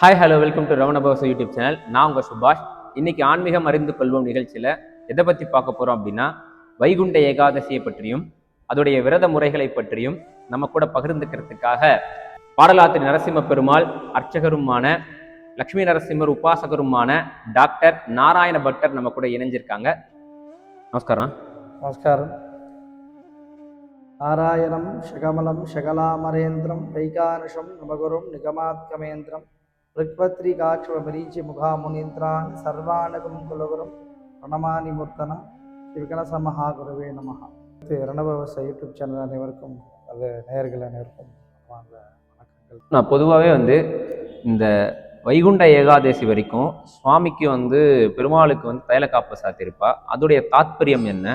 Hi hello welcome to ரமணபவச YouTube channel நான் உங்கள் சுபாஷ். இன்னைக்கு ஆன்மீகம் அறிந்து கொள்வோம் நிகழ்ச்சியில் எதை பற்றி பார்க்க போகிறோம் அப்படின்னா வைகுண்ட ஏகாதசியை பற்றியும் அதோடைய விரத முறைகளை பற்றியும் நம்ம கூட பகிர்ந்துக்கிறதுக்காக பாடலாத்திரி நரசிம்ம பெருமாள் அர்ச்சகருமான லக்ஷ்மி நரசிம்மர் உபாசகருமான டாக்டர் நாராயண பட்டர் நம்ம கூட இணைஞ்சிருக்காங்க. நமஸ்காரம். நமஸ்காரம். நாராயணம் ஷகமலம் ஷகலாமரேந்திரம் வைகானுஷம் நமகுரும் நிகமாத்கமேந்திரம். ரிக்வத்ரிகாட்சமரீச்சி முகாமுனீந்திரான் சர்வானகம் குலகுரும் பிரணமானி மூர்த்தனா விகனசமஹாகுருவே நமஹா இது ரணபவச யூடியூப் சேனல் அனைவருக்கும் அது நேயர்கள் அனைவருக்கும் வணக்கங்கள். நான் பொதுவாகவே வந்து இந்த வைகுண்ட ஏகாதசி வரைக்கும் சுவாமிக்கு வந்து பெருமாளுக்கு வந்து தைலக்காப்பு சாத்தியிருப்பா. அதோடைய தாத்பரியம் என்ன?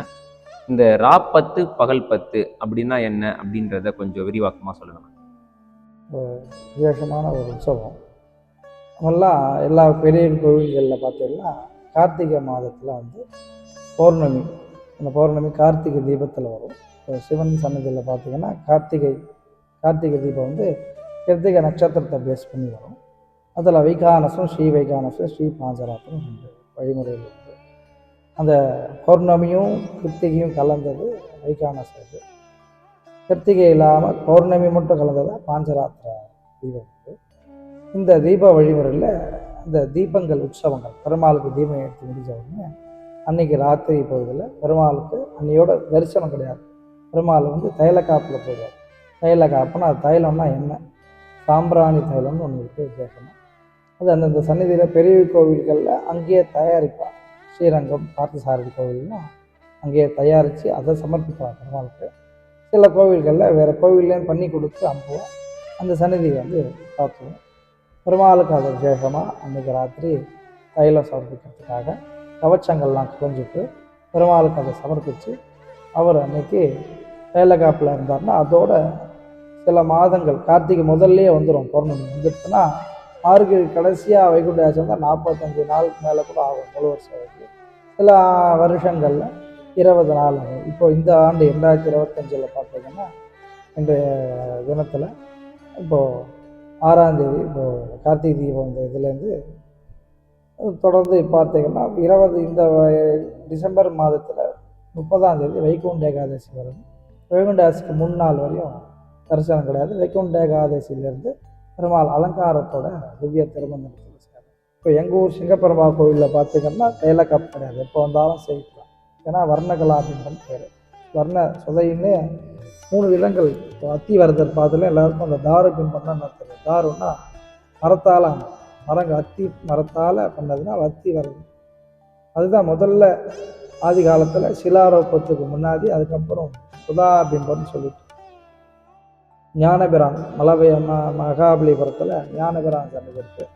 இந்த ரா பத்து பகல் பத்து அப்படின்னா என்ன அப்படின்றத கொஞ்சம் விரிவாக்கமாக சொல்லணும்? விசேஷமான ஒரு உற்சவம். எல்லாம் எல்லா பெரிய கோவில்களில் பார்த்தீங்கன்னா கார்த்திகை மாதத்தில் வந்து பௌர்ணமி. அந்த பௌர்ணமி கார்த்திகை தீபத்தில் வரும். இப்போ சிவன் சன்னதியில் பார்த்தீங்கன்னா கார்த்திகை கார்த்திகை தீபம் வந்து கிருத்திகை நட்சத்திரத்தை பேஸ் பண்ணி வரும். அதில் வைகானசம் ஸ்ரீ வைகானசம் ஸ்ரீ பாஞ்சராத்திரம் உண்டு வழிமுறையில் உண்டு. அந்த பௌர்ணமியும் கிருத்திகையும் கலந்தது வைகானசம் இது. கிருத்திகை இல்லாமல் பௌர்ணமி மட்டும் கலந்ததாக பாஞ்சராத்திர தீபம் உண்டு. இந்த தீப வழிமுறையில் இந்த தீபங்கள் உற்சவங்கள் பெருமாளுக்கு தீபம் எடுத்து முடிஞ்ச உடனே அன்னைக்கு ராத்திரி பொழுதில் பெருமாளுக்கு அன்னையோட தரிசனம் கிடையாது. பெருமாள் வந்து தைல காப்பில் போயிடுவார். தைல காப்புனா அது தைலம்னா என்ன? சாம்பிராணி தைலம்னு ஒன்று இருக்குது கேட்கணும் அது அந்தந்த சன்னிதியில் பெரிய கோவில்களில் அங்கேயே தயாரிப்பார். ஸ்ரீரங்கம் பார்த்தசாரதி கோவில்னா அங்கேயே தயாரித்து அதை சமர்ப்பிப்பார் பெருமாளுக்கு. சில கோவில்களில் வேறு கோவில்லேயும் பண்ணி கொடுத்து அனுப்புவோம் அந்த சந்நிதியை வந்து பார்த்துவோம். பெருமாளுக்கு அது விசேஷமாக அன்றைக்கி ராத்திரி தைலம் சமர்ப்பிக்கிறதுக்காக கவச்சங்கள்லாம் குறைஞ்சிட்டு பெருமாளுக்கு அதை சமர்ப்பித்து அவர் அன்னைக்கு தைலகாப்பில் இருந்தார்னா அதோட சில மாதங்கள் கார்த்திகை முதல்லையே வந்துடும் பௌர்ணமி. வந்துட்டுனா மார்கழி கடைசியாக வைகுண்ட ஆச்சம் நாற்பத்தஞ்சு நாளுக்கு மேலே கூட ஆகும் முழு வருஷம் வரைக்கும். சில வருஷங்களில் இருபது நாள் ஆகும். இப்போ இந்த ஆண்டு ரெண்டாயிரத்தி இருபத்தஞ்சில் பார்த்தீங்கன்னா இன்றைய தினத்தில் இப்போது ஆறாம் தேதி இப்போது கார்த்திகை தீபம் இந்த இதுலேருந்து தொடர்ந்து பார்த்தீங்கன்னா இருபது இந்த டிசம்பர் மாதத்தில் முப்பதாம் தேதி வைகுண்ட ஏகாதசி வரும். வைகுண்டாசிக்கு முன்னாள் வரையும் தரிசனம் கிடையாது. வைகுண்ட ஏகாதசியிலேருந்து பெருமாள் அலங்காரத்தோட திவ்ய திருமணத்தில் சேரும் இப்போ எங்கள் ஊர் சிங்கப்பெருமா கோவிலில் பார்த்தீங்கன்னா தைலக்கப் கிடையாது எப்போ வந்தாலும் சரி ஏன்னா வர்ணகலா பேர். வர்ண சுதையின்னு மூணு விலங்கள் இப்போ அத்தி வரதர் பாதில் எல்லாருக்கும் அந்த தாரு பிம்பம்னா என்ன தெரியும் தாருன்னா மரத்தால் மரங்கள் மரங்க அத்தி மரத்தால் பண்ணதுனால் அத்தி வரது அதுதான் முதல்ல ஆதி காலத்தில் சிலாரோப்பத்துக்கு முன்னாடி அதுக்கப்புறம் சுதா பிம்பம்னு சொல்லிட்டு. ஞானபிரான் மலபய ம மகாபலிபுரத்தில் ஞானபிரான் சன்னதி இருக்குது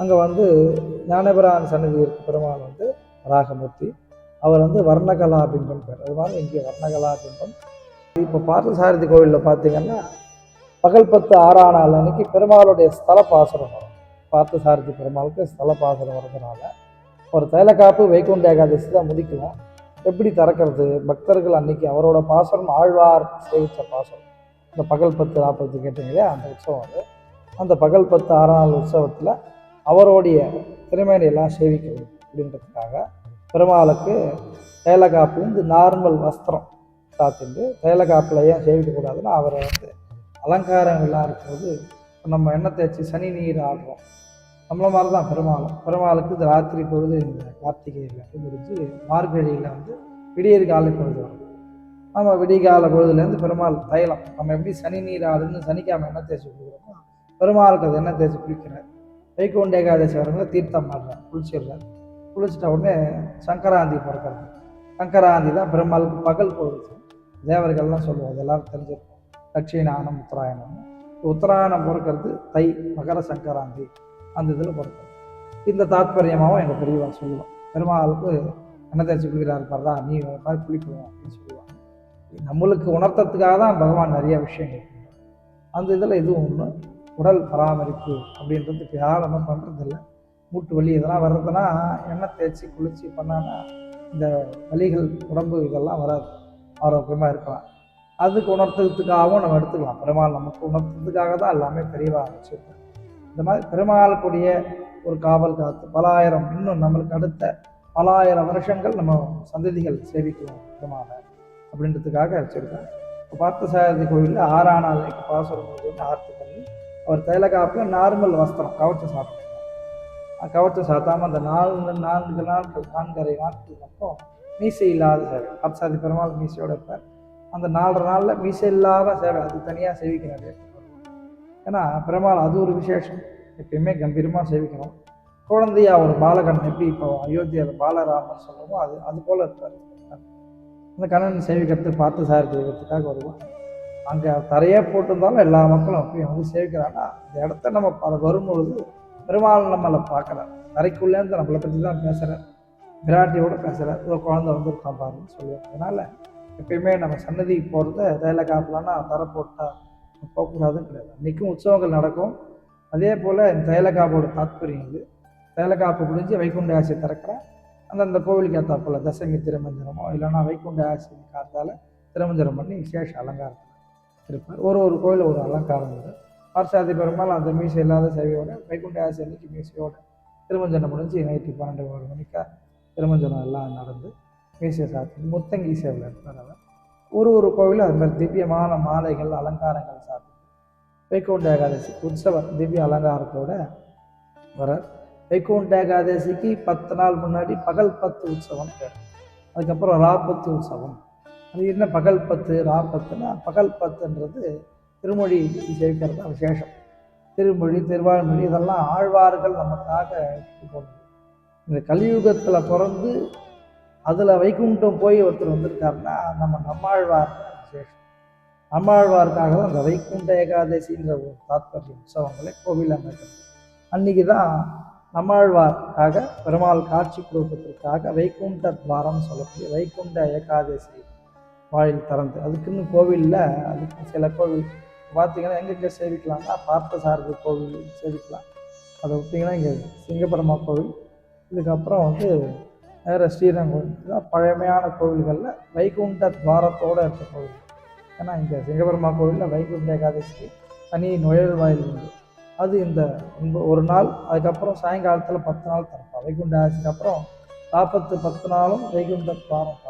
அங்கே வந்து ஞானபிரான் சன்னதி இருக்கு. பெருமாள் வந்து ராகமூர்த்தி. அவர் வந்து வர்ணகலா பிம்பம் பேர். அது மாதிரி இங்கே வர்ணகலா பிம்பம். இப்போ பார்த்தசாரதி கோவிலில் பார்த்தீங்கன்னா பகல் பத்து ஆறாம் நாள் அன்னைக்கு பெருமாளுடைய ஸ்தல பாசனம் வரும். பார்த்தசாரதி பெருமாளுக்கு ஸ்தல பாசனம் வரதுனால ஒரு தைலக்காப்பு வைகுண்ட ஏகாதசி தான் முதிக்கலாம் எப்படி திறக்கிறது? பக்தர்கள் அன்னைக்கு அவரோட பாசனம் ஆழ்வார் சேவித்த பாசனம் இந்த பகல் பத்து நாற்பது கேட்டீங்களே அந்த உற்சவம் அது. அந்த பகல் பத்து ஆறாம் நாள் உற்சவத்தில் அவருடைய திறமையை எல்லாம் சேவிக்கிறது அப்படின்றதுக்காக பெருமாளுக்கு தைலக்காப்பு இந்த நார்மல் வஸ்திரம் சாத்திண்டு தைலக்காப்பில் ஏன் சேவிக்கக்கூடாதுன்னா அவரை வந்து அலங்காரங்களாக இருக்கிறது நம்ம எண்ணெய் தேய்ச்சி சனி நீர் ஆடுறோம் நம்மள மாதிரி தான் பெருமாளும். பெருமாளுக்கு இது ராத்திரி பொழுது இந்த கார்த்திகையில் முடிஞ்சு மார்கழியில் வந்து விடியற் காலை பொழுது வரும். நம்ம விடிகால பொழுதுலேருந்து பெருமாள் தைலம். நம்ம எப்படி சனி நீர் ஆடுன்னு சனிக்காம எண்ணெய் தேய்ச்சி குளிக்கிறோமோ பெருமாளுக்கு அது எண்ணெய் தேய்ச்சி குளிக்கிறார். வைகுண்ட ஏகாதசி வரவங்க தீர்த்தம் ஆடுறார் குளிச்சிடுறார். குளிச்சிட்ட உடனே சங்கராந்தி பிறக்கிறது. சங்கராந்தி தான் பெருமாளுக்கு பகல் பொழுது. தேவர்கள்லாம் சொல்லுவோம் எல்லாரும் தெரிஞ்சிருக்கும். தட்சிணானம் உத்தராயணம் உத்தராயணம் பிறக்கிறது தை மகர சங்கராந்தி. அந்த இதில் பிறக்கிறது. இந்த தாத்பரியமாகவும் எங்கள் பெரியவா சொல்லுவோம் பெருமாளுக்கு என்ன தேய்ச்சி குளிக்கிறாரு பாருடா நீ ஒரு மாதிரி குளிக்கணும் அப்படின்னு சொல்லுவாங்க. நம்மளுக்கு உணர்த்தத்துக்காக தான் பகவான் நிறைய விஷயங்கள் அந்த இதில் இதுவும் ஒன்று உடல் பராமரிப்பு அப்படின்றது இப்போ யாரும் நம்ம பண்ணுறதில்ல மூட்டு வலி இதெல்லாம் வர்றதுன்னா எண்ணெய் தேய்ச்சி குளிச்சு பண்ணான்னா இந்த வலிகள் உடம்பு இதெல்லாம் வராது. ஆரோக்கியமாக இருக்கலாம். அதுக்கு உணர்த்துறதுக்காகவும் நம்ம எடுத்துக்கலாம். பெருமாள் நமக்கு உணர்த்துறதுக்காக தான் எல்லாமே பெரியவா வச்சுருக்கோம். இந்த மாதிரி பெருமாளுக்குரிய ஒரு காவல் காத்து பலாயிரம் இன்னும் நம்மளுக்கு அடுத்த பலாயிரம் வருஷங்கள் நம்ம சந்ததிகள் சேவிக்கும் விதமாக அப்படின்றதுக்காக வச்சுருக்கேன் இப்போ பார்த்தசாரதி கோயிலில் ஆறாம் நாள் பாசுரம் வந்து ஆர்த்தி பண்ணி அவர் தைலகாப்பில் நார்மல் வஸ்திரம் கவச்சம் சாப்பிட்டாங்க கவச்சம் சாத்தாமல் அந்த நாலு நான்கு நாட்கள் நான்கரை நாட்கள் மட்டும் மீசை இல்லாத சேவை. அப்சாதி பெருமாள் மீசையோட இருப்பார். அந்த நாலரை நாளில் மீசை இல்லாத சேவை அது தனியாக சேவிக்கிறாரு ஏன்னா பெருமாள் அது ஒரு விசேஷம். எப்பயுமே கம்பீரமாக சேவிக்கணும். குழந்தையா ஒரு பாலகன் எப்படி இப்போ அயோத்தியாவில் பாலராமன் சொல்கிறோமோ அது அது போல் இருப்பார். அந்த கண்ணன் சேவிக்கிறதுக்கு பார்த்து சார் தெய்வத்துக்காக வருவோம் அங்கே தரையே போட்டிருந்தாலும் எல்லா மக்களும் அப்பயும் வந்து சேவிக்கிறாங்கன்னா அந்த இடத்த நம்ம பல வரும்பொழுது பெருமாள் நம்மளை பார்க்குறார். தரைக்குள்ளேருந்து நம்மளை பற்றி தான் பேசுகிறார் விராட்டியோடு பேசுகிறார் ஏதோ குழந்தை வந்துருக்கான் பாருன்னு சொல்லுவாங்க அதனால் எப்பயுமே நம்ம சன்னதிக்கு போகிறத வேலை காப்புலன்னா தரை போட்டால் போகக்கூடாதுன்னு கிடையாது. அன்றைக்கும் உற்சவங்கள் நடக்கும். அதே போல் இந்த தைலக்காப்போட தாத்பரியம் இது. தைலக்காப்பு முடிஞ்சு வைகுண்ட ஆசை திறக்கிறேன். அந்தந்த கோவிலுக்கு ஏற்றாப்புல தசமி திருமஞ்சனமோ இல்லைன்னா வைகுண்ட ஆசை காத்தால் திருமஞ்சனம் பண்ணி விசேஷ அலங்காரத்தில் இருப்பார். ஒரு ஒரு கோயில் ஒரு அலங்காரம் வரும். பார்சாதி பெருமாள் அந்த மீசை இல்லாத சேவையோட வைகுண்ட ஆசை அன்னைக்கு மீசையோட திருமஞ்சனம் முடிஞ்சு நைட்டு பன்னெண்டு ஒரு மணிக்கா திருமஞ்சனம் எல்லாம் நடந்து மீசை சாத்தி முத்தங்கி சேவையில் இருப்பார் அவர். ஒரு ஒரு கோவிலும் அது மாதிரி திவ்யமான மாலைகள் அலங்காரங்கள் சாத்தி வைகுண்ட ஏகாதசி உற்சவர் திவ்ய அலங்காரத்தோட வரார். வைகுண்ட ஏகாதசிக்கு பத்து நாள் முன்னாடி பகல் பத்து உற்சவம் அதுக்கப்புறம் ராப்பத்து உற்சவம். அது என்ன பகல் பத்து ராப்பத்துனா பகல் பத்துன்றது திருமொழி சேர்க்கிறது தான் விசேஷம். திருமொழி திருவாழ்மொழி இதெல்லாம் ஆழ்வார்கள் நமக்காக இந்த கலியுகத்தில் பிறந்து அதில் வைகுண்டம் போய் ஒருத்தர் வந்திருக்காருன்னா நம்ம நம்மாழ்வார் விசேஷம். நம்மாழ்வாருக்காக தான் அந்த வைகுண்ட ஏகாதசின்ற ஒரு தாத்பரிய உற்சவங்களை கோவில் அமைக்கிறது. அன்னைக்கு தான் நம்மாழ்வார்க்காக பெருமாள் காட்சி குரூபத்திற்காக வைகுண்ட துவாரம் சொல்லக்கூடிய வைகுண்ட ஏகாதசி வாயில் திறந்து அதுக்குன்னு கோவிலில் அதுக்கு சில கோவில் பார்த்தீங்கன்னா எங்கெங்கே சேவிக்கலாம்னா பார்த்தசாரதி கோவில் சேவிக்கலாம். அதை விட்டிங்கன்னா இங்கே சிங்கப்பெருமா கோவில். இதுக்கப்புறம் வந்து வேறு ஸ்ரீரங்கம். பழமையான கோவில்களில் வைகுண்ட துவாரத்தோடு இருக்க கோவில். ஏன்னா இங்கே சிங்கப்பெருமா கோவிலில் வைகுண்ட ஏகாதசிக்கு தனி நுழைவாயில் உண்டு. அது இந்த ஒரு நாள் அதுக்கப்புறம் சாயங்காலத்தில் பத்து நாள் திறப்பான் வைகுண்ட ஏகாதசிக்கு அப்புறம் நாற்பத்து பத்து நாளும் வைகுண்ட துவாரம்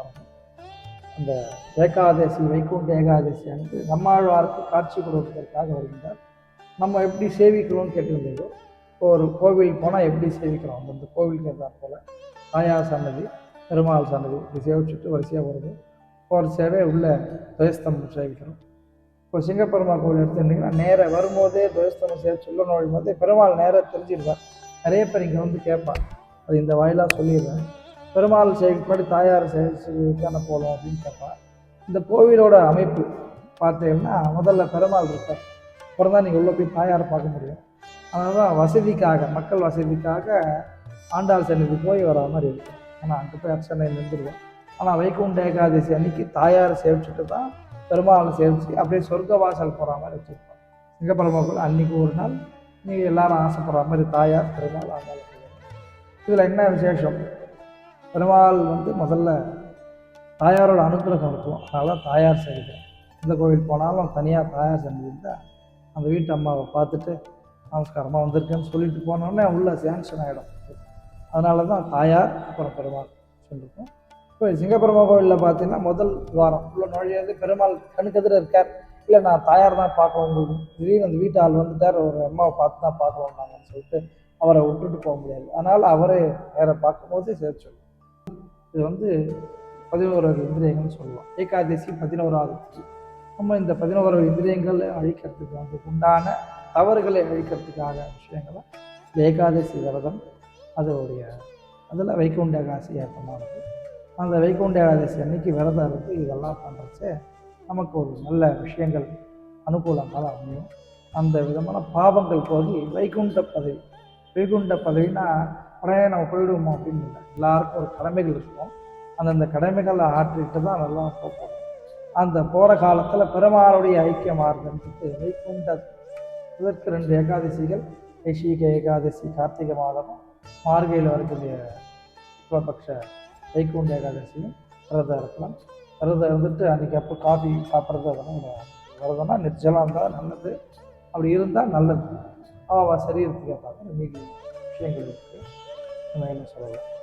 அந்த ஏகாதசி வைகுண்ட ஏகாதசி அன்று நம்மாழ்வாருக்கு காட்சி கொடுப்பதற்காக வருகின்றார். நம்ம எப்படி சேவிக்கிறோம்னு கேட்டிருந்தீங்களோ இப்போ ஒரு கோவில் போனால் எப்படி சேவிக்கிறோம்? அந்தந்த கோவிலுக்கு இருந்தால் போல். தாயார் சன்னதி பெருமாள் சன்னதி இப்படி சேவிச்சுட்டு வரிசையாக வருது. ஒரு சேவை உள்ள துவயஸ்தம்பம் சேவிக்கிறோம். இப்போ சிங்கப்பெருமாள் கோவில் எடுத்துட்டிங்கன்னா நேராக வரும்போதே துவயஸ்தம்பம் சேவை சொல்ல நோயும் போதே பெருமாள் நேராக தெரிஞ்சிருவார் நிறைய பேர் இங்கே வந்து கேட்பார் அது இந்த வாயிலாக சொல்லிடுவேன் பெருமாள் சேவைக்கு முன்னாடி தாயார் சேவை போகலாம் போகணும் அப்படின்னு கேட்பான் இந்த கோவிலோட அமைப்பு பார்த்தீங்கன்னா முதல்ல பெருமாள் இருப்பார் அப்புறம் தான் நீங்கள் உள்ளே போய் தாயாரை பார்க்க முடியும். அதனால தான் வசதிக்காக மக்கள் வசதிக்காக ஆண்டாள் சன்னதி போய் வர மாதிரி இருக்கும் ஆனால் அங்கே போய் அர்ச்சனை நின்றுடுவோம். ஆனால் வைகுண்ட ஏகாதசி அன்னைக்கு தாயார் சேவிச்சுட்டு தான் பெருமாளை சேவிச்சு அப்படியே சொர்க்க வாசல் போகிற மாதிரி வச்சுருப்போம் சிங்கப்பெருமாள் அன்னைக்கு ஒரு நாள் நீங்கள் எல்லாரும் ஆசைப்படுற மாதிரி தாயார் பெருமாள் ஆண்டாள். இதில் என்ன விசேஷம்? பெருமாள் வந்து முதல்ல தாயாரோட அனுகிரகம் இருக்கும். அதனால் தாயார் சன்னிதி எந்த கோவில் போனாலும் தனியாக தாயார் சன்னிதி இருந்தால் அந்த வீட்டு அம்மாவை பார்த்துட்டு நமஸ்காரமாக வந்திருக்கேன்னு சொல்லிட்டு போனோடனே உள்ள சேங்ஷன் ஆகிடும் அதனால தான் தாயார் அப்புறம் பெருமாள் சொல்லியிருக்கோம் இப்போ சிங்கப்பெருமா கோவிலில் பார்த்தீங்கன்னா முதல் துவாரம். உள்ள நுழையிறது பெருமாள் கண்ணுக்கெதிர இருக்கார். இல்லை நான் தாயார் தான் பார்க்கணும். உங்களுக்கு திடீர்னு அந்த வீட்டு ஆள் வந்துட்டார். ஒரு அம்மாவை பார்த்து தான் பார்க்கணும் நாங்கன்னு சொல்லிட்டு அவரை விட்டுட்டு போக முடியாது. அதனால் அவரே வேற பார்க்கும்போது சேர்த்து இது வந்து பதினோராவது இந்திரியங்கள்னு சொல்லுவோம். ஏகாதசி பதினோராவது நம்ம இந்த பதினோராவது இந்திரியங்களை அழிக்கிறதுக்கு வந்து உண்டான தவறுகளை அழிக்கிறதுக்காக விஷயங்களை இந்த ஏகாதசி விரதம் அதோடைய அதில் வைகுண்ட ஏகாசி ஏற்றமானது அந்த வைகுண்ட ஏகாதசி அன்னைக்கு விரதம் இருந்து இதெல்லாம் பண்ணுறச்சே நமக்கு ஒரு நல்ல விஷயங்கள் அனுகூலங்களாக அமையும். அந்த விதமான பாவங்கள் போகி வைகுண்ட பதவி வைகுண்ட பதவினா உடனே நம்ம போயிடுவோம் அப்படின்னு இல்லை எல்லாருக்கும் ஒரு கடமைகள் இருக்கும். அந்தந்த கடமைகளை ஆற்றிட்டு தான் நல்லா போகும் அந்த போகிற காலத்தில் பெருமாளுடைய ஐக்கியம் ஆறுதுன்றது வைகுண்ட இதற்கு ரெண்டு ஏகாதசிகள் ஐஷீக ஏகாதசி கார்த்திகை மாதமும் மார்கையில் வரக்கூடிய சுக்லபக்ஷ வைகுண்ட ஏகாதசியும் விரதம் இருக்கலாம். விரதம் இருந்துட்டு அன்றைக்கி அப்போ காஃபி சாப்பிட்றது அதெல்லாம் விரதம்னா நிர்ஜலம் இருந்தால் நல்லது. அப்படி இருந்தால் நல்லது. அவன் சரீரத்துக்கு பார்க்குற மீதி விஷயங்கள் இருக்குது நம்ம என்ன சொல்லலாம்